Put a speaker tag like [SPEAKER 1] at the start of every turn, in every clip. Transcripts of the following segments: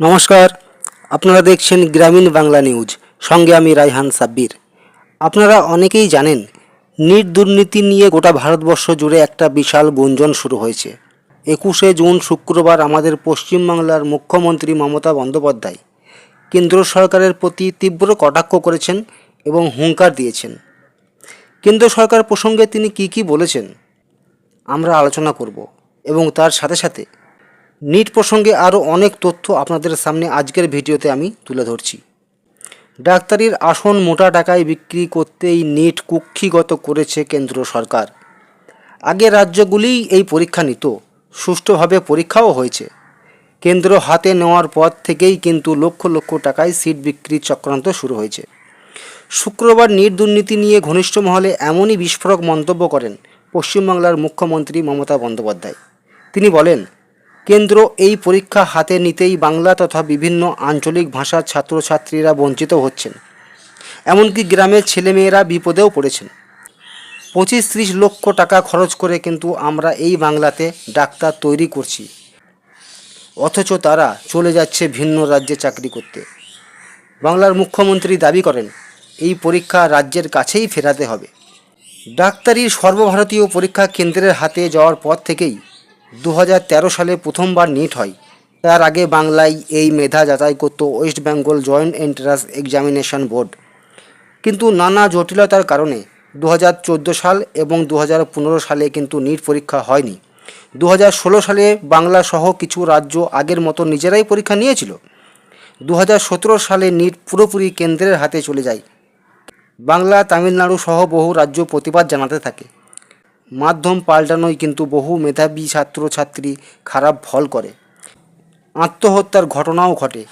[SPEAKER 1] নমস্কার, আপনারা দেখছেন গ্রামীণ বাংলা নিউজ। সঙ্গে আমি রায়হান সাব্বির। আপনারা অনেকেই জানেন নিট দুর্নীতি নিয়ে গোটা ভারতবর্ষ জুড়ে একটা বিশাল গুঞ্জন শুরু হয়েছে। একুশে জুন শুক্রবার আমাদের পশ্চিমবাংলার মুখ্যমন্ত্রী মমতা বন্দ্যোপাধ্যায় কেন্দ্র সরকারের প্রতি তীব্র কটাক্ষ করেছেন এবং হুঙ্কার দিয়েছেন। কেন্দ্র সরকার প্রসঙ্গে তিনি কি কি বলেছেন, আমরা আলোচনা করব এবং তার সাথে সাথে নিট প্রসঙ্গে আরও অনেক তথ্য আপনাদের সামনে আজকের ভিডিওতে আমি তুলে ধরছি। ডাক্তারির আসন মোটা টাকায় বিক্রি করতেই নিট কুক্ষিগত করেছে কেন্দ্র সরকার। আগে রাজ্যগুলিই এই পরীক্ষা নিত, সুষ্ঠুভাবে পরীক্ষাও হয়েছে। কেন্দ্র হাতে নেওয়ার পর থেকেই কিন্তু লক্ষ লক্ষ টাকায় সিট বিক্রির চক্রান্ত শুরু হয়েছে। শুক্রবার নিট দুর্নীতি নিয়ে ঘনিষ্ঠ মহলে এমনই বিস্ফোরক মন্তব্য করেন পশ্চিমবাংলার মুখ্যমন্ত্রী মমতা বন্দ্যোপাধ্যায়। তিনি বলেন কেন্দ্র এই পরীক্ষা হাতে নিতেই বাংলা তথা বিভিন্ন আঞ্চলিক ভাষার ছাত্রছাত্রীরা বঞ্চিত হচ্ছেন। এমনকি গ্রামের ছেলেমেয়েরা বিপদেও পড়েছেন। পঁচিশ ত্রিশ লক্ষ টাকা খরচ করে কিন্তু আমরা এই বাংলাতে ডাক্তার তৈরি করছি। অথচ তারা চলে যাচ্ছে ভিন্ন রাজ্যে চাকরি করতে। বাংলার মুখ্যমন্ত্রী দাবি করেন, এই পরীক্ষা রাজ্যের কাছেই ফেরাতে হবে। ডাক্তারির সর্বভারতীয় পরীক্ষা কেন্দ্রের হাতে যাওয়ার পর থেকেই দু হাজার তেরো সালে প্রথমবার নিট হয়। তার আগে বাংলায় এই মেধা যাচাই করত West Bengal joint entrance examination board. কিন্তু নানা জটিলতার কারণে দু হাজার চোদ্দ সাল এবং দু হাজার পনেরো সালে কিন্তু নিট পরীক্ষা হয়নি। দু হাজার ষোলো সালে বাংলা সহ কিছু রাজ্য আগের মতো নিজেরাই পরীক্ষা নিয়েছিল। দু হাজার সতেরো সালে নিট পুরোপুরি কেন্দ্রের হাতে চলে যায়। বাংলা, তামিলনাড়ু সহ বহু রাজ্য প্রতিবাদ জানাতে থাকে। মাধ্যম পাল্টানোয় কিন্তু বহু মেধাবী ছাত্রছাত্রী খারাপ ফল করে। আত্মহত্যার ঘটনাও ঘটে।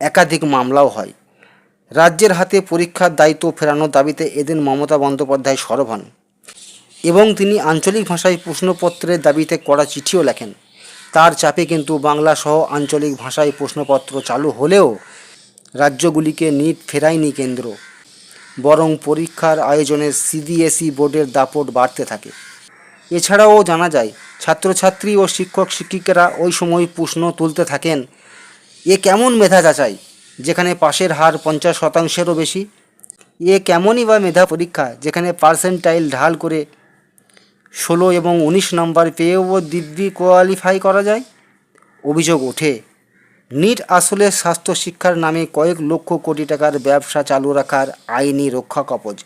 [SPEAKER 1] একাধিক মামলাও হয়। রাজ্যের হাতে পরীক্ষার দায়িত্ব ফেরানোর দাবিতে এদিন মমতা বন্দ্যোপাধ্যায় সরব হন এবং তিনি আঞ্চলিক ভাষায় প্রশ্নপত্রের দাবিতে কড়া চিঠিও লেখেন। তার চাপে কিন্তু বাংলা সহ আঞ্চলিক ভাষায় প্রশ্নপত্র চালু হলেও রাজ্যগুলিকে নিট ফেরায়নি কেন্দ্র। বরং পরীক্ষার আয়োজনে সিবিএসই বোর্ডের দাপট বাড়তে থাকে। এছাড়াও জানা যায়, ছাত্রছাত্রী ও শিক্ষক শিক্ষিকারা ওই সময় প্রশ্ন তুলতে থাকেন, এ কেমন মেধা যাচাই, যেখানে পাশের হার পঞ্চাশ শতাংশেরও বেশি? এ কেমনই বা মেধা পরীক্ষা, যেখানে পার্সেন্টাইল ঢাল করে ষোলো এবং উনিশ নম্বর পেয়েও দিব্যি কোয়ালিফাই করা যায়? অভিযোগ ওঠে। নিট আসলে স্বাস্থ্য শিক্ষার নামে কয়েক লক্ষ কোটি টাকার ব্যবসা চালু রাখার আইনি রক্ষা কবচ।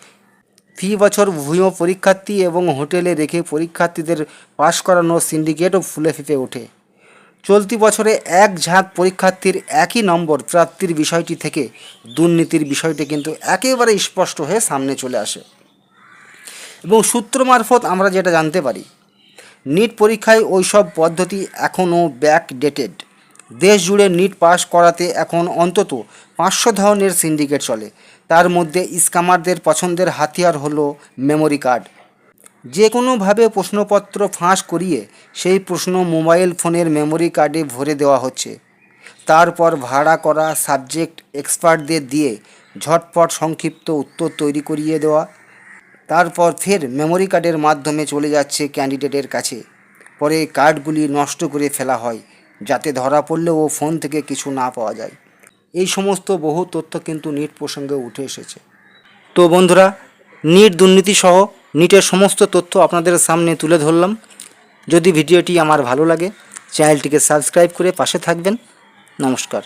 [SPEAKER 1] ফি বছর ভূয় পরীক্ষার্থী এবং হোটেলে রেখে পরীক্ষার্থীদের পাশ করানো সিন্ডিকেটও ফুলে ফেঁপে ওঠে। চলতি বছরে এক ঝাঁক পরীক্ষার্থীর একই নম্বর প্রাপ্তির বিষয়টি থেকে দুর্নীতির বিষয়টি কিন্তু একেবারে স্পষ্ট হয়ে সামনে চলে আসে। এবং সূত্র মারফত আমরা যেটা জানতে পারি, নিট পরীক্ষায় ওইসব পদ্ধতি এখনও ব্যাক ডেটেড দেশ জুড়ে নিট পাস করাতে এখন অন্তত পাঁচশো ধরনের সিন্ডিকেট চলে। তার মধ্যে ইস্কামারদের পছন্দের হাতিয়ার হলো মেমোরি কার্ড যে কোনোভাবে প্রশ্নপত্র ফাঁস করিয়ে সেই প্রশ্ন মোবাইল ফোনের মেমোরি কার্ডে ভরে দেওয়া হচ্ছে। তারপর ভাড়া করা সাবজেক্ট এক্সপার্টদের দিয়ে ঝটপট সংক্ষিপ্ত উত্তর তৈরি করিয়ে দেওয়া। তারপর ফের মেমোরি কার্ডের মাধ্যমে চলে যাচ্ছে ক্যান্ডিডেটের কাছে। পরে কার্ডগুলি নষ্ট করে ফেলা হয়। যাতে ধরা পড়লে ও ফোন থেকে কিছু না পাওয়া যায়। এই সমস্ত বহু তথ্য কিন্তু নিট প্রসঙ্গে উঠে এসেছে। তো বন্ধুরা, নিট দুর্নীতি সহ নিটের সমস্ত তথ্য আপনাদের সামনে তুলে ধরলাম। যদি ভিডিওটি আমার ভালো লাগে, চ্যানেলটিকে সাবস্ক্রাইব করে পাশে থাকবেন। নমস্কার।